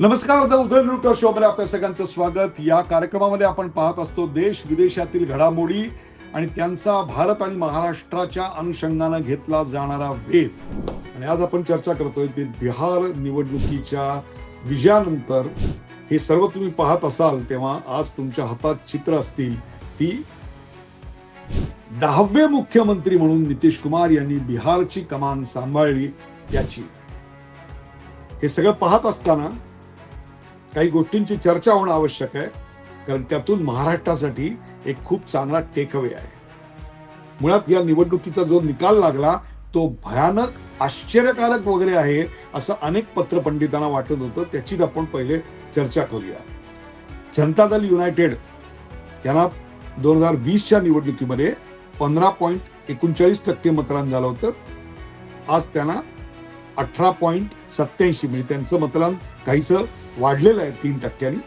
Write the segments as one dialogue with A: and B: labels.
A: नमस्कार the उदयनृत्य show मध्ये आपल्या सगळ्यांचं स्वागत. या कार्यक्रमामध्ये आपण पाहत असतो देश विदेशातील घडामोडी आणि त्यांचा भारत आणि महाराष्ट्राच्या अनुषंगानं घेतला जाणारा वेध. आणि आज आपण चर्चा करतोय ते बिहार निवडणुकीच्या विजयानंतर. हे सर्व तुम्ही पाहत असाल तेव्हा आज तुमच्या हातात चित्र असतील ती दहावे मुख्यमंत्री म्हणून नितीश कुमार यांनी बिहारची कमान सांभाळली याची. हे सगळं पाहत असताना काही गोष्टींची चर्चा होणं आवश्यक आहे. कारण त्यातून महाराष्ट्रासाठी एक खूप चांगला टेकअवे आहे. मुळात या निवडणुकीचा जो निकाल लागला तो भयानक आश्चर्यकारक वगैरे आहे असं अनेक पत्रपंडितांना वाटत होतं. त्याचीच आपण पहिले चर्चा करूया. जनता दल युनायटेड यांना दोन हजार वीसच्या निवडणुकीमध्ये पंधरा पॉईंट एकोणचाळीस टक्के मतदान झालं होतं. आज त्यांना अठरा पॉईंट सत्याऐंशी म्हणजे त्यांचं मतदान काहीसं वाढलेलं आहे तीन टक्क्यांनी.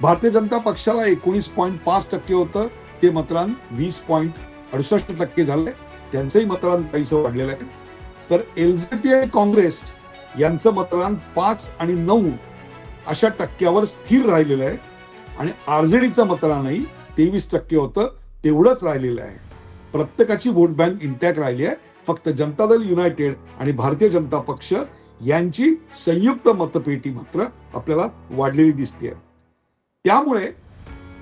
A: भारतीय जनता पक्षाला एकोणीस पॉईंट पाच टक्के होतं. ते मतदान वीस पॉईंट अडुसष्ट टक्के झालंय. त्यांचंही मतदान काहीसं वाढलेलं आहे. तर एलजेपी आणि काँग्रेस यांचं मतदान पाच आणि नऊ अशा टक्क्यावर स्थिर राहिलेलं आहे. आणि आरजेडीचं मतदानही तेवीस टक्के होतं. तेवढंच राहिलेलं आहे. प्रत्येकाची वोट बँक इंटॅक्ट राहिली आहे. फक्त जनता दल युनायटेड आणि भारतीय जनता पक्ष यांची संयुक्त मतपेटी मात्र आपल्याला वाढलेली दिसते त्यामुळे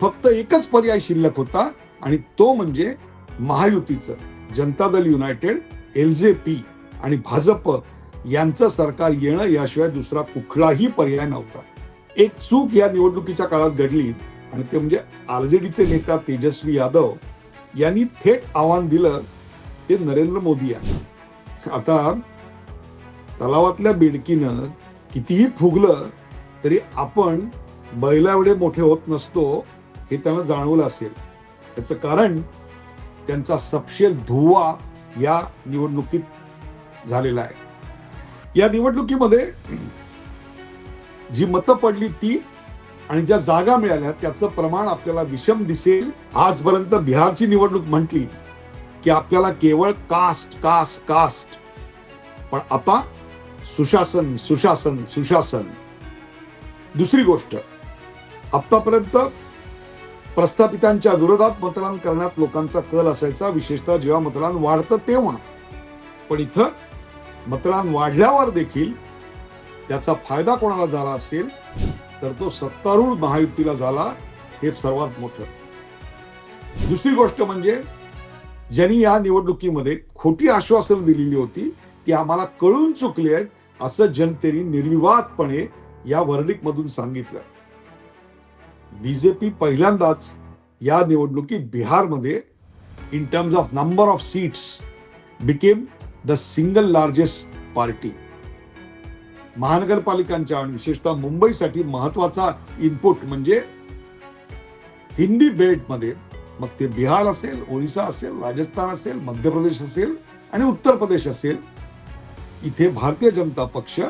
A: फक्त एकच पर्याय शिल्लक होता आणि तो म्हणजे महायुतीचं Janata Dal United L J P आणि भाजप यांचं सरकार येणं याशिवाय दुसरा कुठलाही पर्याय नव्हता. एक चूक या निवडणुकीच्या काळात घडली आणि ते म्हणजे आरजेडीचे नेता तेजस्वी यादव यांनी थेट आव्हान दिलं ते नरेंद्र मोदी यांना. आता तलावातल्या बेडकीनं कितीही फुगलं तरी आपण बैला एवढे मोठे होत नसतो हे त्यांना जाणवलं असेल. त्याचं कारण त्यांचा सपशेल धुवा या निवडणुकीत झालेला आहे. या निवडणुकीमध्ये जी मतं पडली ती आणि ज्या जागा मिळाल्या त्याचं प्रमाण आपल्याला विषम दिसेल. आजपर्यंत बिहारची निवडणूक म्हटली की आपल्याला केवळ कास्ट कास्ट कास्ट. पण आता सुशासन सुशासन सुशासन. दुसरी गोष्ट आतापर्यंत प्रस्थापितांच्या विरोधात मतदान करण्यात लोकांचा कल असायचा. विशेषतः जेव्हा मतदान वाढतं तेव्हा. पण इथं मतदान वाढल्यावर देखील त्याचा फायदा कोणाला झाला असेल तर तो सत्तारूढ महायुतीला झाला हे सर्वात मोठं. दुसरी गोष्ट म्हणजे ज्यांनी या निवडणुकीमध्ये खोटी आश्वासनं दिलेली होती ती आम्हाला कळून चुकली आहेत असं जनतेने निर्विवादपणे या वर्णिक मधून सांगितलं. बीजेपी पहिल्यांदाच या निवडणुकीत बिहारमध्ये in terms of number of seats became the single largest party महानगरपालिकांच्या आणि विशेषतः मुंबईसाठी महत्त्वाचा इनपुट म्हणजे हिंदी बेल्टमध्ये मग ते बिहार असेल ओरिसा असेल राजस्थान असेल मध्य प्रदेश असेल आणि उत्तर प्रदेश असेल इथे भारतीय जनता पक्ष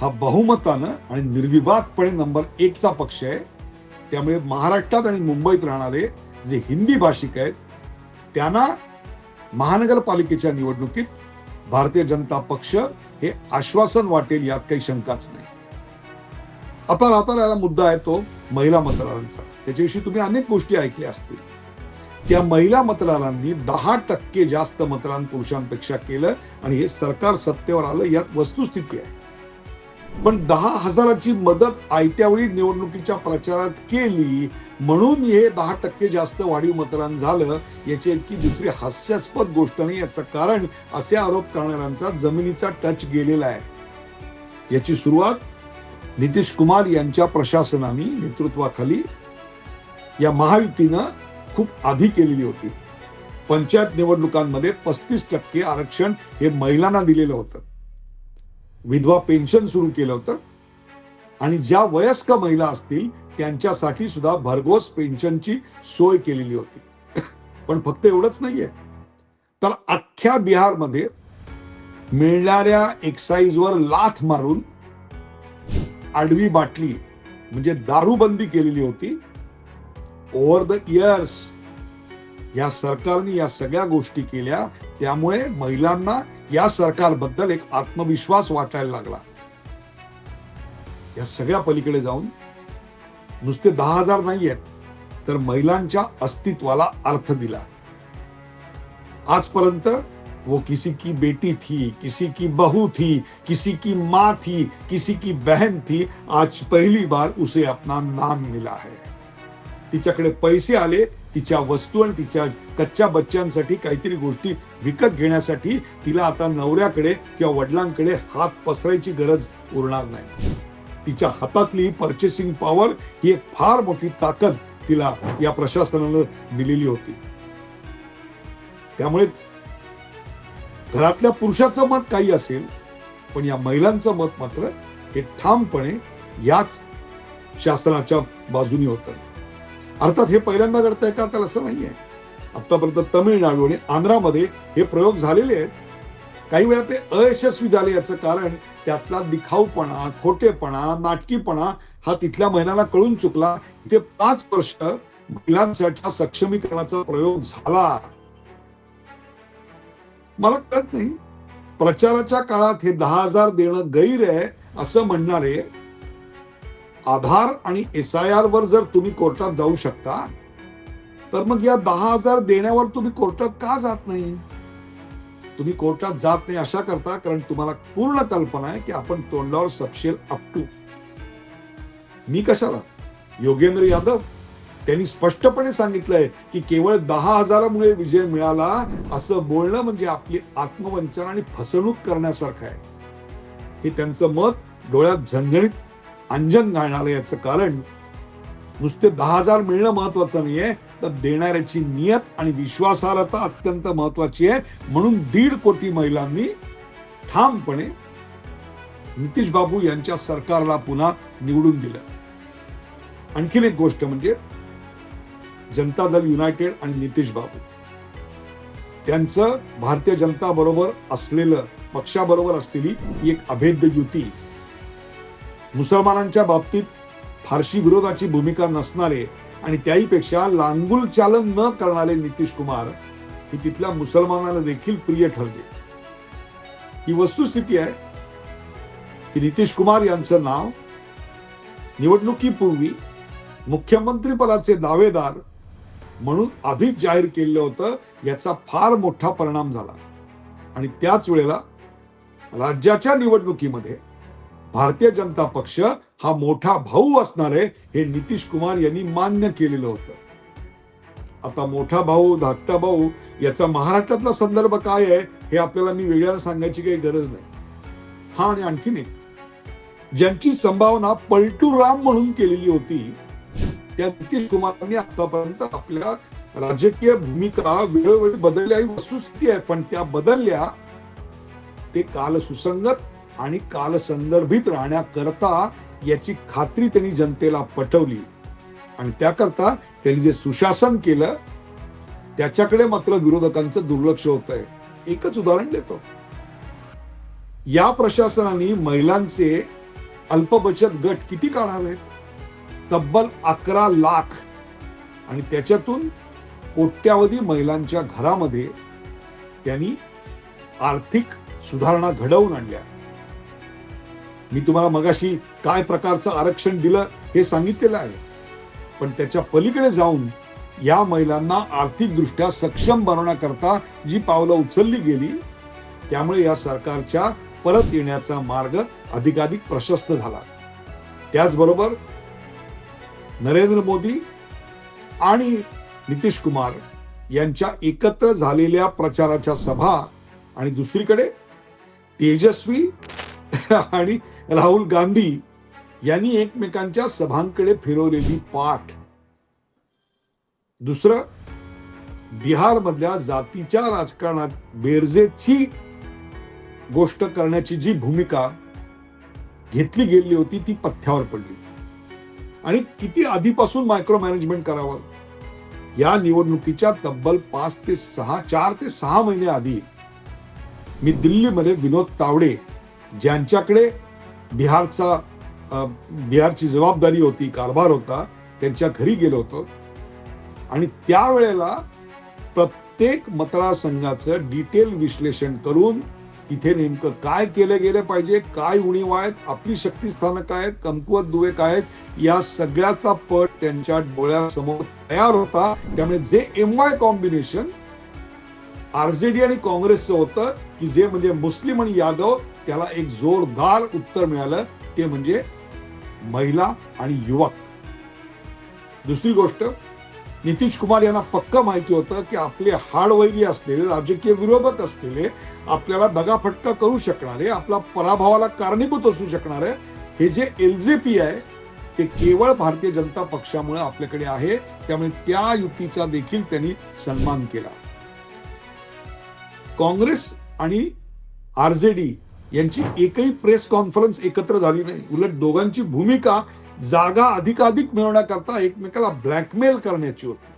A: हा बहुमतानं आणि निर्विवादपणे नंबर एकचा पक्ष आहे. त्यामुळे महाराष्ट्रात आणि मुंबईत राहणारे जे हिंदी भाषिक आहेत त्यांना महानगरपालिकेच्या निवडणुकीत भारतीय जनता पक्ष हे आश्वासन वाटेल यात काही शंकाच नाही. आता राहता राहिला मुद्दा आहे तो महिला मतदारांचा. त्याच्याविषयी तुम्ही अनेक गोष्टी ऐकल्या असतील. त्या महिला मतदारांनी दहा टक्के जास्त मतदान पुरुषांपेक्षा केलं आणि हे सरकार सत्तेवर आलं यात वस्तुस्थिती आहे. पण दहा हजाराची मदत आयत्या वेळी निवडणुकीच्या प्रचारात केली म्हणून हे दहा टक्के जास्त वाढीव मतदान झालं याची इतकी दुसरी हास्यास्पद गोष्ट नाही याचं कारण असे आरोप करणाऱ्यांचा जमिनीचा टच गेलेला आहे. याची सुरुवात नितीश कुमार यांच्या प्रशासनाने नेतृत्वाखाली या महायुतीनं खूप आधी केलेली होती. पंचायत निवडणुकांमध्ये पस्तीस टक्के आरक्षण हे महिलांना दिलेलं होतं. विधवा पेन्शन सुरू केलं होतं. आणि ज्या वयस्क महिला असतील त्यांच्यासाठी सुद्धा भरघोस पेन्शनची सोय केलेली होती. पण फक्त एवढंच नाहीये. तर अख्ख्या बिहारमध्ये मिळणाऱ्या एक्साईजवर लाथ मारून आडवी बाटली म्हणजे दारूबंदी केलेली होती. ओव्हर द इयर्स या सरकारने या सगळ्या गोष्टी केल्या त्यामुळे महिलांना या सरकारबद्दल एक आत्मविश्वास वाटायला लागला. या सगळ्या पलीकडे जाऊन नुसते दहा हजार नाही आहेत तर महिलांच्या अस्तित्वाला अर्थ दिला. आजपर्यंत वो किसी की बेटी थी किसी की बहू थी किसी की माँ थी किसी की बहन थी आज पहली बार उसे अपना नाम मिला है. तिच्याकडे पैसे आले तिच्या वस्तू आणि तिच्या कच्च्या बच्च्यांसाठी काहीतरी गोष्टी विकत घेण्यासाठी तिला आता नवऱ्याकडे किंवा वडिलांकडे हात पसरायची गरज उरणार नाही. तिच्या हातातली परचेसिंग पॉवर ही एक फार मोठी ताकद तिला या प्रशासनानं दिलेली होती. त्यामुळे घरातल्या पुरुषाचं मत काही असेल पण या महिलांचं मत मात्र हे ठामपणे याच शासनाच्या बाजूनी होतं. अर्थात हे पहिल्यांदा घडतंय का तर असं नाहीये. आतापर्यंत तमिळनाडू आणि आंध्रामध्ये हे प्रयोग झालेले आहेत. काही वेळा ते अयशस्वी झाले याचं कारण त्यातला दिखाऊपणा खोटेपणा नाटकीपणा हा तिथल्या महिलांना कळून चुकला. ते पाच वर्ष महिलांसाठी सक्षमीकरणाचा प्रयोग झाला. मला कळत नाही. प्रचाराच्या काळात हे दहा हजार देणं गैर आहे असं म्हणणारे आधार आणि एस आय आर वर जर तुम्ही कोर्टात जाऊ शकता तर मग या दहा हजार देण्यावर तुम्ही कोर्टात का जात नाही? तुम्ही कोर्टात जात नाही अशा करता कारण तुम्हाला पूर्ण कल्पना आहे की आपण तोंडावर सपशेल अपटू मी कशाला? योगेंद्र यादव त्यांनी स्पष्टपणे सांगितलंय की केवळ दहा हजारामुळे विजय मिळाला असं बोलणं म्हणजे आपली आत्मवंचन आणि फसवणूक करण्यासारखं आहे. हे त्यांचं मत डोळ्यात झणझणीत अंजन घालणार याचं कारण नुसते दहा हजार मिळणं महत्वाचं नाहीये तर देणाऱ्याची नियत आणि विश्वासार्हता अत्यंत महत्वाची आहे. म्हणून दीड कोटी महिलांनी ठामपणे नितीश बाबू यांच्या सरकारला पुन्हा निवडून दिलं. आणखीन एक गोष्ट म्हणजे जनता दल युनायटेड आणि नितीश बाबू. त्यांचं भारतीय जनता बरोबर असलेलं पक्षाबरोबर असलेली एक अभेद्य युती मुसलमानांच्या बाबतीत फारशी विरोधाची भूमिका नसणारे आणि त्याहीपेक्षा लांगुल चालन न करणारे नितीश कुमार हे तिथल्या मुसलमानांना देखील प्रिय ठरले. ही वस्तुस्थिती आहे की नितीश कुमार यांचं नाव निवडणुकीपूर्वी मुख्यमंत्री पदाचे दावेदार म्हणून आधीच जाहीर केलेलं होतं याचा फार मोठा परिणाम झाला. आणि त्याच वेळेला राज्याच्या निवडणुकीमध्ये भारतीय जनता पक्ष हा मोठा भाऊ असणार आहे हे नितीश कुमार यांनी मान्य केलेलं होतं. आता मोठा भाऊ धाकटा भाऊ याचा महाराष्ट्रातला संदर्भ काय आहे हे आपल्याला मी वेगळ्यानं सांगायची काही गरज नाही. हा आणि आणखीन एक. ज्यांची संभावना पलटू राम म्हणून केलेली होती त्या नितीश कुमारांनी आतापर्यंत आपल्या राजकीय भूमिका वेळोवेळी बदलल्या ही वस्तुस्थिती आहे पण त्या बदलल्या ते काल सुसंगत आणि कालसंदर्भित राहण्याकरता याची खात्री त्यांनी जनतेला पटवली. आणि त्याकरता त्यांनी जे सुशासन केलं त्याच्याकडे मात्र विरोधकांचं दुर्लक्ष होत आहे एकच उदाहरण देतो. या प्रशासनाने महिलांचे अल्पबचत गट किती काढावेत तब्बल अकरा लाख. आणि त्याच्यातून कोट्यावधी महिलांच्या घरामध्ये त्यांनी आर्थिक सुधारणा घडवून आणल्या. मी तुम्हाला मगाशी काय प्रकारचं आरक्षण दिलं हे सांगितलेलं आहे. पण त्याच्या पलीकडे जाऊन या महिलांना आर्थिकदृष्ट्या सक्षम बनवण्याकरता जी पावलं उचलली गेली त्यामुळे या सरकारच्या परत येण्याचा मार्ग अधिकाधिक प्रशस्त झाला. त्याचबरोबर नरेंद्र मोदी आणि नितीश कुमार यांच्या एकत्र झालेल्या प्रचाराच्या सभा आणि दुसरीकडे तेजस्वी आणि राहुल गांधी यांनी एकमेकांच्या सभांकडे फिरवलेली पाठ. दुसरं बिहार मधल्या जातीच्या राजकारणात बेरजेची गोष्ट करण्याची जी भूमिका घेतली गेली होती ती पथ्यावर पडली. आणि किती आधीपासून मायक्रो मॅनेजमेंट करावं? या निवडणुकीच्या तब्बल पाच ते सहा चार ते सहा महिने आधी मी दिल्लीमध्ये विनोद तावडे ज्यांच्याकडे बिहारचा बिहारची जबाबदारी होती कारभार होता त्यांच्या घरी गेलो होतो. आणि त्यावेळेला प्रत्येक मतदारसंघाचं डिटेल विश्लेषण करून तिथे नेमकं काय केलं गेलं पाहिजे काय उणीव आहेत आपली शक्तीस्थानं काय आहेत कमकुवत दुवे काय आहेत या सगळ्याचा पट त्यांच्या डोळ्यासमोर तयार होता. त्यामुळे जे एम वाय कॉम्बिनेशन आरजेडी आणि काँग्रेसचं होतं की जे म्हणजे मुस्लिम आणि यादव त्याला एक जोरदार उत्तर मिळालं. ते म्हणजे महिला आणि युवक. दुसरी गोष्ट नितीश कुमार यांना पक्क माहिती होतं की आपले हाडवैरी असलेले राजकीय विरोधक असलेले आपल्याला दगाफटका करू शकणारे आपला पराभवाला कारणीभूत असू शकणारे हे जे एल जे पी आहे ते केवळ भारतीय जनता पक्षामुळे आपल्याकडे आहे. त्यामुळे त्या युतीचा देखील त्यांनी सन्मान केला. काँग्रेस आणि आर जे डी यांची एकही प्रेस कॉन्फरन्स एकत्र झाली नाही. उलट दोघांची भूमिका जागा अधिकाधिक मिळवण्याकरता एकमेकाला ब्लॅकमेल करण्याची होती.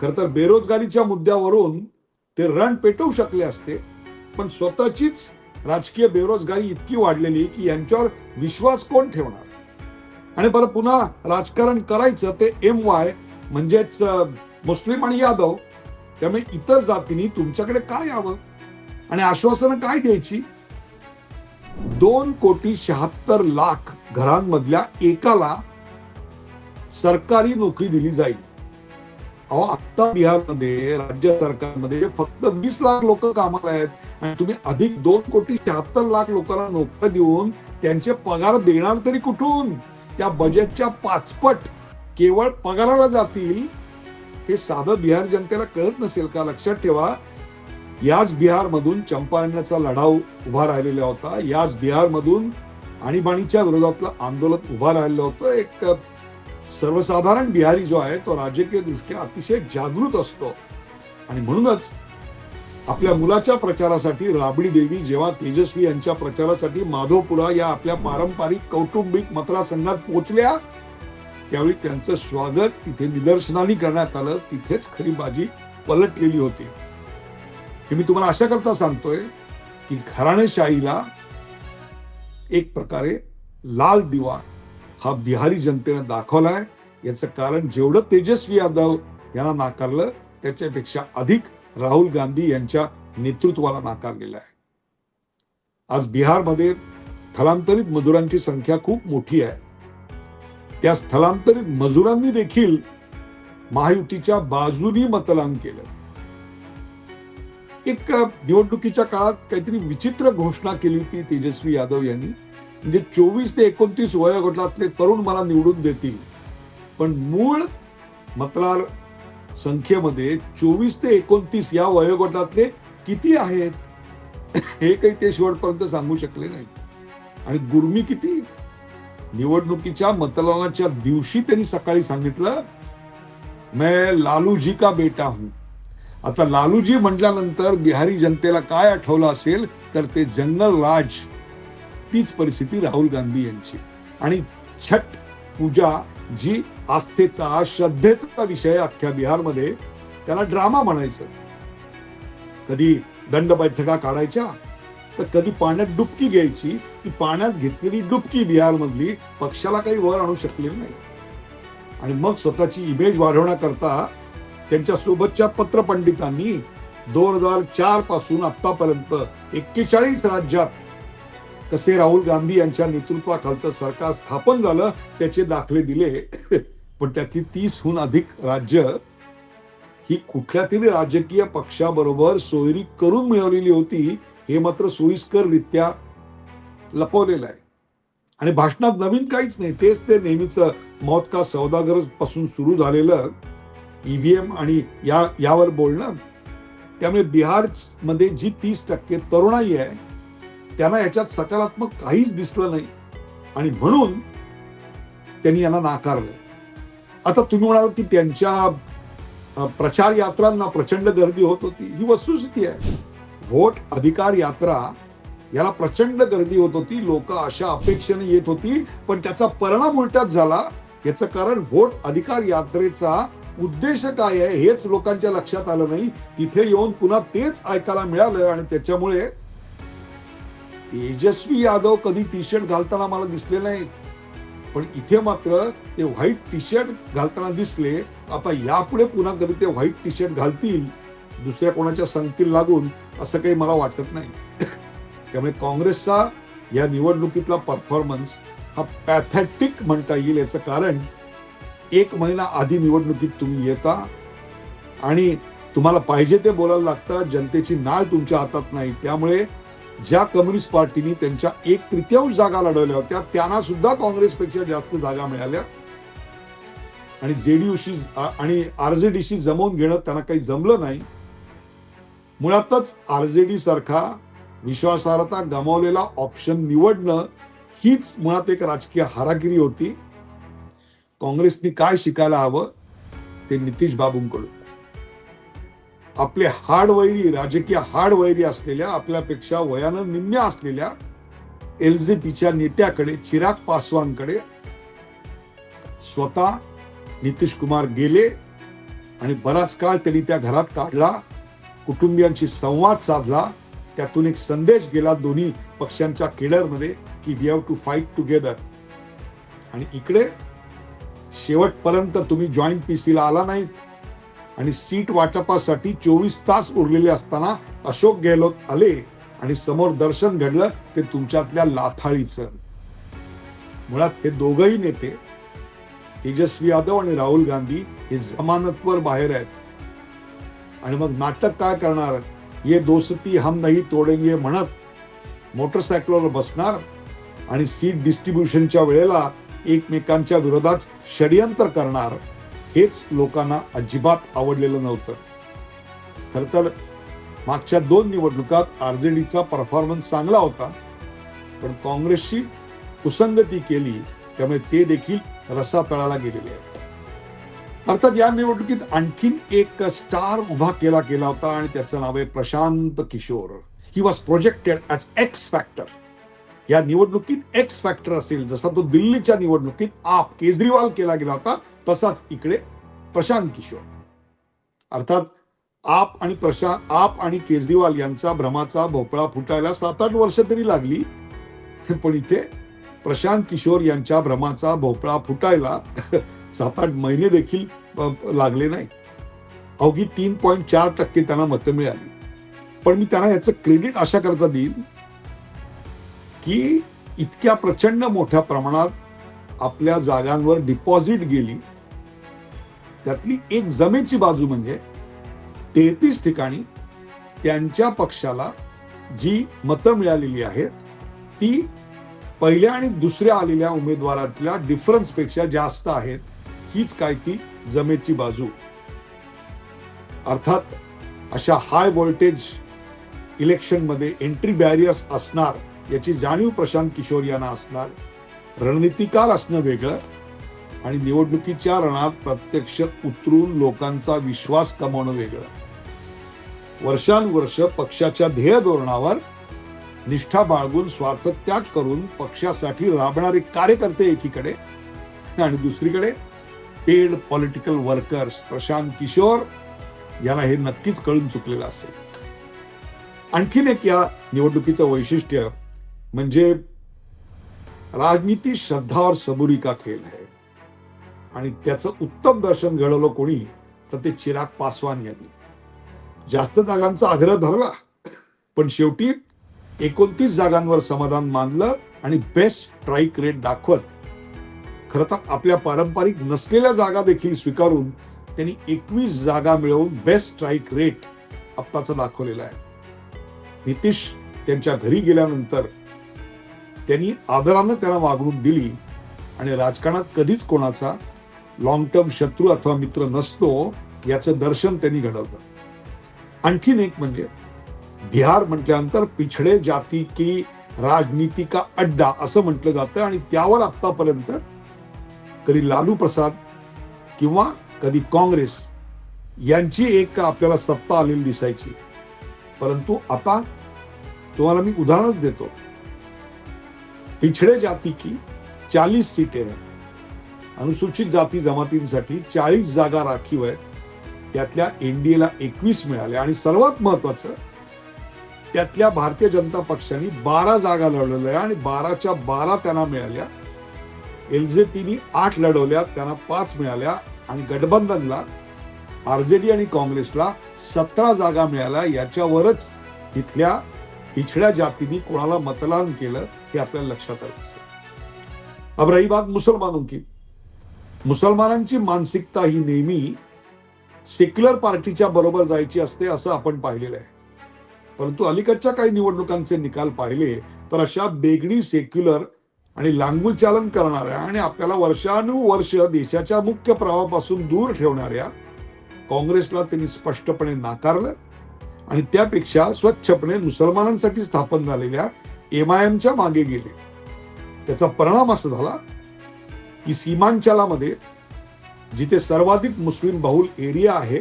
A: खर तर बेरोजगारीच्या मुद्द्यावरून ते रण पेटवू शकले असते पण स्वतःचीच राजकीय बेरोजगारी इतकी वाढलेली की यांच्यावर विश्वास कोण ठेवणार? आणि बरं पुन्हा राजकारण करायचं ते एम वाय म्हणजेच मुस्लिम आणि यादव त्यामुळे इतर जातींनी तुमच्याकडे काय यावं? आणि आश्वासनं काय द्यायची? दोन कोटी शहात्तर लाख घरांमधल्या एकाला सरकारी नोकरी दिली जाईल. अहो आत्ता बिहारमध्ये राज्य सरकारमध्ये फक्त वीस लाख लोक कामाला आहेत आणि तुम्ही अधिक दोन कोटी शहात्तर लाख लोकांना नोकऱ्या देऊन त्यांचे पगार देणार तरी कुठून? त्या बजेटच्या पाचपट केवळ पगाराला जातील हे साधं बिहार जनतेला कळत नसेल का? लक्षात ठेवा याच बिहारमधून चंपारण्याचा लढाव उभा राहिलेला होता. याच बिहारमधून आणीबाणीच्या विरोधातलं आंदोलन उभा राहिलं होतं. एक सर्वसाधारण बिहारी जो आहे तो राजकीय दृष्ट्या अतिशय जागृत असतो. आणि म्हणूनच आपल्या मुलाच्या प्रचारासाठी राबडी देवी जेव्हा तेजस्वी यांच्या प्रचारासाठी माधवपुरा या आपल्या पारंपरिक कौटुंबिक मतदारसंघात पोहोचल्या त्यावेळी त्यांचं स्वागत तिथे निदर्शनानी करण्यात आलं. तिथेच खरी बाजी पलटलेली होती. हे मी तुम्हाला अशा करता सांगतोय की घराणेशाहीला एक प्रकारे लाल दिवा हा बिहारी जनतेनं दाखवलाय. याचं कारण जेवढं तेजस्वी यादव यांना नाकारलं त्याच्यापेक्षा अधिक राहुल गांधी यांच्या नेतृत्वाला नाकारलेलं आहे. आज बिहारमध्ये स्थलांतरित मजुरांची संख्या खूप मोठी आहे. त्या स्थलांतरित मजुरांनी देखील महायुतीच्या बाजूनी मतदान केलं. एक निवडणुकीच्या काळात काहीतरी विचित्र घोषणा केली होती तेजस्वी यादव यांनी. म्हणजे चोवीस ते एकोणतीस वयोगटातले तरुण मला निवडून देतील. पण मूळ मतदार संख्येमध्ये चोवीस ते एकोणतीस या वयोगटातले किती आहेत? हे काही ते शेवटपर्यंत सांगू शकले नाही आणि गुर्मी किती? निवडणुकीच्या मतदानाच्या दिवशी त्यांनी सकाळी सांगितलं मैं लालूजी का बेटा हूं. आता लालूजी म्हटल्यानंतर बिहारी जनतेला काय आठवलं असेल तर ते जंगल राज तीच परिस्थिती राहुल गांधी यांची. आणि छठ पूजा जी आस्थेचा श्रद्धेचा विषय अख्ख्या बिहारमध्ये त्याला ड्रामा म्हणायचं. कधी दंड बैठका काढायच्या तर कधी पाण्यात डुबकी घ्यायची ती पाण्यात घेतलेली डुबकी बिहारमधली पक्षाला काही वर आणू शकलेली नाही. आणि मग स्वतःची इमेज वाढवण्याकरता त्यांच्या सोबतच्या पत्रपंडितांनी दोन हजार चारपासून आतापर्यंत एक्केचाळीस राज्यात कसे राहुल गांधी यांच्या नेतृत्वाखालचं सरकार स्थापन झालं त्याचे दाखले दिले. पण त्यातली तीसहून अधिक राज्य ही कुठल्या तरी राजकीय पक्षाबरोबर सोयरी करून मिळवलेली होती हे मात्र सोयीस्कररित्या लपवलेलं आहे. आणि भाषणात नवीन काहीच नाही. तेच ते नेहमीच मौत का सौदागरजपासून सुरू झालेलं ईव्हीएम आणि या यावर बोलणं. त्यामुळे बिहारमध्ये जी तीस टक्के तरुणाई आहे त्यांना याच्यात सकारात्मक काहीच दिसलं नाही. आणि म्हणून त्यांनी यांना नाकारलं. आता तुम्ही म्हणाल की त्यांच्या प्रचार यात्रांना प्रचंड गर्दी होत होती. ही वस्तुस्थिती आहे. व्होट अधिकार यात्रा याला प्रचंड गर्दी होत होती. लोक अशा अपेक्षेने येत होती. पण त्याचा परिणाम उलटाच झाला. याचं कारण व्होट अधिकार यात्रेचा उद्देश काय आहे हेच लोकांच्या लक्षात आलं नाही. तिथे येऊन पुन्हा तेच ऐकायला मिळालं आणि त्याच्यामुळे तेजस्वी यादव कधी टी शर्ट घालताना मला दिसले नाहीत. पण इथे मात्र ते व्हाईट टी शर्ट घालताना दिसले. आता यापुढे पुन्हा कधी ते व्हाईट टी शर्ट घालतील दुसऱ्या कोणाच्या संगतीला लागून असं काही मला वाटत नाही. त्यामुळे काँग्रेसचा या निवडणुकीतला परफॉर्मन्स हा पॅथॅटिक म्हणता येईल याचं कारण एक महिना आधी निवडणुकीत तुम्ही येता आणि तुम्हाला पाहिजे ते बोलायला लागतं जनतेची नाळ तुमच्या हातात नाही. त्यामुळे ज्या कम्युनिस्ट पार्टीनी त्यांच्या एक तृतीयांश जागा लढवल्या होत्या त्यांना सुद्धा काँग्रेसपेक्षा जास्त जागा मिळाल्या. आणि जेडीयूशी आणि आरजेडीशी जमवून घेणं त्यांना काही जमलं नाही. मुळातच आरजेडी सारखा विश्वासार्हता गमावलेला ऑप्शन निवडणं हीच मुळात एक राजकीय हारागिरी होती. काँग्रेसनी काय शिकायला हवं ते नितीश बाबूंकडून. आपले हाडवैरी राजकीय हाडवैरी असलेल्या आपल्यापेक्षा वयानं निम्म्या असलेल्या एलजेपीच्या नेत्याकडे चिराग पासवानकडे स्वतः नितीश कुमार गेले आणि बराच काळ त्यांनी त्या घरात काढला. कुटुंबियांशी संवाद साधला. त्यातून एक संदेश गेला दोन्ही पक्षांच्या केडरमध्ये की we have to fight together आणि इकडे शेवटपर्यंत तुम्ही जॉईंट पीसीला आला नाहीत. आणि सीट वाटपासाठी चोवीस तास उरलेले असताना अशोक गेहलोत आले आणि समोर दर्शन घडलं ते तुमच्यातल्या लाथाळीचं. मुळात हे दोघही नेते तेजस्वी यादव आणि राहुल गांधी हे जमानतवर बाहेर आहेत. आणि मग नाटक काय करणार? ये दोस्ती हम नाही तोडेंगे म्हणत मोटरसायकलवर बसणार आणि सीट डिस्ट्रीब्युशनच्या वेळेला एकमेकांच्या विरोधात षडयंत्र करणार. हेच लोकांना अजिबात आवडलेलं नव्हतं. खर तर मागच्या दोन निवडणुकात आर जे डीचा परफॉर्मन्स चांगला होता पण काँग्रेसची कुसंगती केली त्यामुळे ते देखील रसातळाला गेलेले आहेत. अर्थात या निवडणुकीत आणखीन एक स्टार उभा केला गेला होता आणि त्याचं नाव आहे Prashant Kishor. He was projected as X factor या निवडणुकीत एक्स फॅक्टर असेल जसा तो दिल्लीच्या निवडणुकीत आप केजरीवाल केला गेला होता तसाच इकडे प्रशांत किशोर. अर्थात आप आणि प्रशांत आप आणि केजरीवाल यांचा भ्रमाचा भोपळा फुटायला सात आठ वर्ष तरी लागली. पण इथे प्रशांत किशोर यांच्या भ्रमाचा भोपळा फुटायला सात आठ महिने देखील लागले नाही अवघी तीन पॉईंट चार टक्के त्यांना मतं मिळाली. पण मी त्यांना याचं क्रेडिट अशा करता देईन की इतक्या प्रचंड मोठ्या प्रमाणात आपल्या जागांवर डिपॉझिट गेली. त्यातली एक जमेची बाजू म्हणजे तेहतीस ठिकाणी त्यांच्या पक्षाला जी मतं मिळालेली आहेत ती पहिल्या आणि दुसऱ्या आलेल्या उमेदवारातल्या डिफरन्सपेक्षा जास्त आहेत. हीच काय ती जमेची बाजू. अर्थात अशा हाय व्होल्टेज इलेक्शनमध्ये एंट्री बॅरियर्स असणार याची जाणीव प्रशांत किशोर यांना असणार. रणनीतिकार असणं वेगळं आणि निवडणुकीच्या रणात प्रत्यक्ष उतरून लोकांचा विश्वास कमावणं वेगळं. वर्षानुवर्ष पक्षाच्या ध्येय धोरणावर निष्ठा बाळगून स्वार्थ त्याग करून पक्षासाठी राबणारे कार्यकर्ते एकीकडे आणि दुसरीकडे paid political workers Prashant Kishor यांना हे नक्कीच कळून चुकलेलं असेल. आणखीन एक या निवडणुकीचं वैशिष्ट्य म्हणजे राजनीती श्रद्धा और सबुरी का खेल है आणि त्याचं उत्तम दर्शन घडवलं कोणी तर ते चिराग पासवान यांनी. जास्त जागांचा आग्रह धरला पण शेवटी एकोणतीस जागांवर समाधान मानलं आणि बेस्ट स्ट्राईक रेट दाखवत खरं तर आपल्या पारंपरिक नसलेल्या जागा देखील स्वीकारून त्यांनी एकवीस जागा मिळवून बेस्ट स्ट्राईक रेट आत्ताचं दाखवलेलं आहे. नितीश त्यांच्या घरी गेल्यानंतर त्यांनी आदरानं त्यांना वागणूक दिली आणि राजकारणात कधीच कोणाचा लॉंग टर्म शत्रू अथवा मित्र नसतो याचं दर्शन त्यांनी घडवलं. आणखीन एक म्हणजे बिहार म्हटल्यानंतर पिछडे जाती की राजनीती का अड्डा असं म्हटलं जातं आणि त्यावर आतापर्यंत कधी लालू प्रसाद किंवा कधी काँग्रेस यांची एक आपल्याला सत्ता आलेली दिसायची. परंतु आता तुम्हाला मी उदाहरणच देतो. पिछडे जाती की चाळीस सीटे आहे अनुसूचित जाती जमातींसाठी चाळीस जागा राखीव आहेत. त्यातल्या एनडीएला एकवीस मिळाल्या आणि सर्वात महत्वाचं त्यातल्या भारतीय जनता पक्षाने बारा जागा लढवल्या आणि बाराच्या बारा त्यांना मिळाल्या. एलजेपीनी आठ लढवल्या त्यांना पाच मिळाल्या आणि गठबंधनला आर जेडी आणि काँग्रेसला सतरा जागा मिळाल्या. याच्यावरच इथल्या पिछड्या जातींनी कोणाला मतदान केलं हे आपल्याला लक्षात आलं असतं. अब रही बात मुसलमानों की. मुसलमानांची मानसिकता ही नेहमी सेक्युलर पार्टीच्या बरोबर जायची असते असं आपण पाहिलेलं आहे. परंतु अलीकडच्या काही निवडणुकांचे निकाल पाहिले तर अशा बेगडी सेक्युलर आणि लांगुलचालन करणाऱ्या आणि आपल्याला वर्षानुवर्ष देशाच्या मुख्य प्रवाहापासून दूर ठेवणाऱ्या काँग्रेसला त्यांनी स्पष्टपणे नाकारलं आणि त्यापेक्षा स्वच्छपणे मुसलमानांसाठी स्थापन झालेल्या एम आय एमच्या मागे गेले. त्याचा परिणाम असा झाला की सीमांचलामध्ये जिथे सर्वाधिक मुस्लिम बहुल एरिया आहे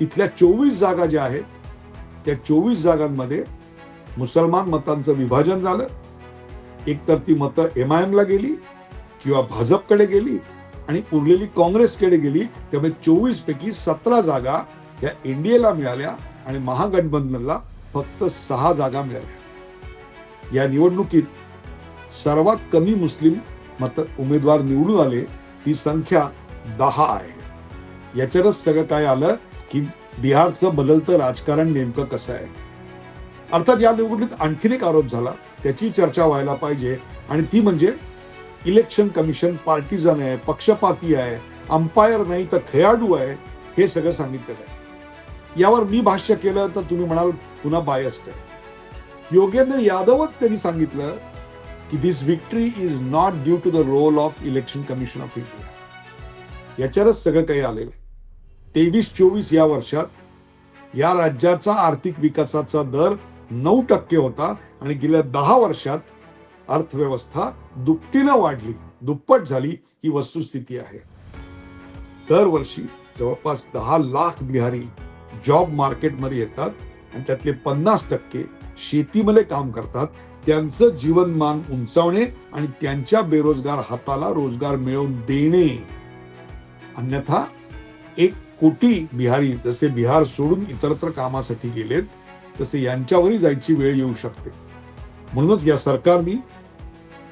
A: तिथल्या चोवीस जागा ज्या आहेत त्या चोवीस जागांमध्ये मुसलमान मतांचं विभाजन झालं. एकतर ती मतं एम आय एमला गेली किंवा भाजपकडे गेली आणि उरलेली काँग्रेसकडे गेली त्यामुळे चोवीस पैकी सतरा जागा या एनडीएला मिळाल्या आणि महागठबंधनला फक्त सहा जागा मिळाल्या. या निवडणुकीत सर्वात कमी मुस्लिम मत उमेदवार निवडून आले ती संख्या दहा आहे. याच्यातच सगळं काय आलं की बिहारचं बदलतं राजकारण नेमकं कसं आहे? अर्थात या निवडणुकीत आणखीन एक आरोप झाला. त्याची चर्चा व्हायला पाहिजे. आणि ती म्हणजे इलेक्शन कमिशन पार्टीजन आहे पक्षपाती आहे अंपायर नाही तर खेळाडू आहे हे सगळं सांगितलेलं आहे. यावर मी भाष्य केलं तर तुम्ही म्हणाल पुन्हा बायस्ट आहे. योगेंद्र यादवच त्यांनी सांगितलं की this victory is not due to the role of Election Commission of India याच्यावरच सगळं काही आलेलं आहे. तेवीस चोवीस या वर्षात या राज्याचा आर्थिक विकासाचा दर नऊ टक्के होता आणि गेल्या दहा वर्षात अर्थव्यवस्था दुपटीनं वाढली दुप्पट झाली ही वस्तुस्थिती आहे. दरवर्षी जवळपास दहा लाख बिहारी जॉब मार्केटमध्ये येतात आणि त्यातले पन्नास टक्के शेतीमध्ये काम करतात. त्यांचं जीवनमान उंचावणे आणि त्यांच्या बेरोजगार हाताला रोजगार मिळवून देणे. अन्यथा एक कोटी बिहारी जसे बिहार सोडून इतरत्र कामासाठी गेलेत तसे यांच्यावरही जायची वेळ येऊ शकते. म्हणूनच या सरकारने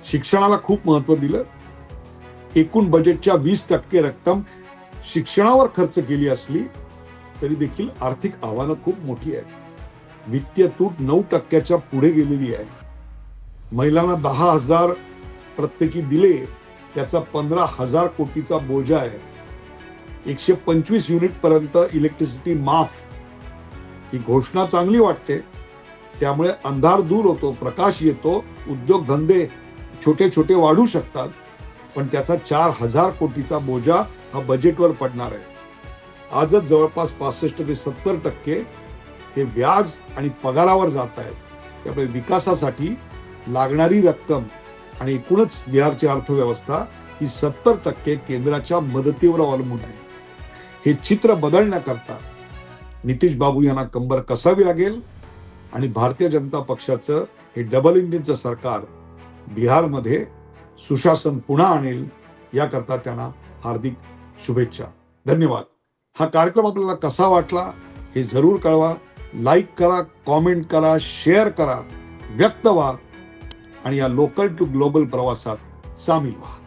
A: शिक्षणाला खूप महत्त्व दिलं. एकूण बजेटच्या वीस टक्के रक्कम शिक्षणावर खर्च केली असली तरी देखील आर्थिक आव्हानं खूप मोठी आहेत. वित्तीय तूट नऊ टक्क्याच्या पुढे गेलेली आहे. महिलांना दहा हजार प्रत्येकी दिले त्याचा पंधरा हजार कोटीचा बोजा आहे. एकशे पंचवीस युनिट पर्यंत इलेक्ट्रिसिटी माफ ही घोषणा चांगली वाटते. त्यामुळे अंधार दूर होतो प्रकाश येतो उद्योगधंदे छोटे छोटे वाढू शकतात. पण त्याचा चार हजार कोटीचा बोजा हा बजेटवर पडणार आहे. आजच जवळपास पासष्ट ते सत्तर टक्के हे व्याज आणि पगारावर जात आहेत. त्यामुळे विकासासाठी लागणारी रक्कम आणि एकूणच बिहारची अर्थव्यवस्था ही सत्तर टक्के केंद्राच्या मदतीवर अवलंबून आहे. हे चित्र बदलण्याकरता नितीश बाबू यांना कंबर कसावी लागेल? आणि भारतीय जनता पक्षाचं हे डबल इंजिनचं सरकार बिहारमध्ये सुशासन पुन्हा आणेल याकरता त्यांना हार्दिक शुभेच्छा. धन्यवाद. हा कार्यक्रम आपल्याला कसा वाटला हे जरूर कळवा. लाईक करा कॉमेंट करा शेअर करा. व्यक्त व्हा. आणि या लोकल टू ग्लोबल प्रवासात सामील व्हा.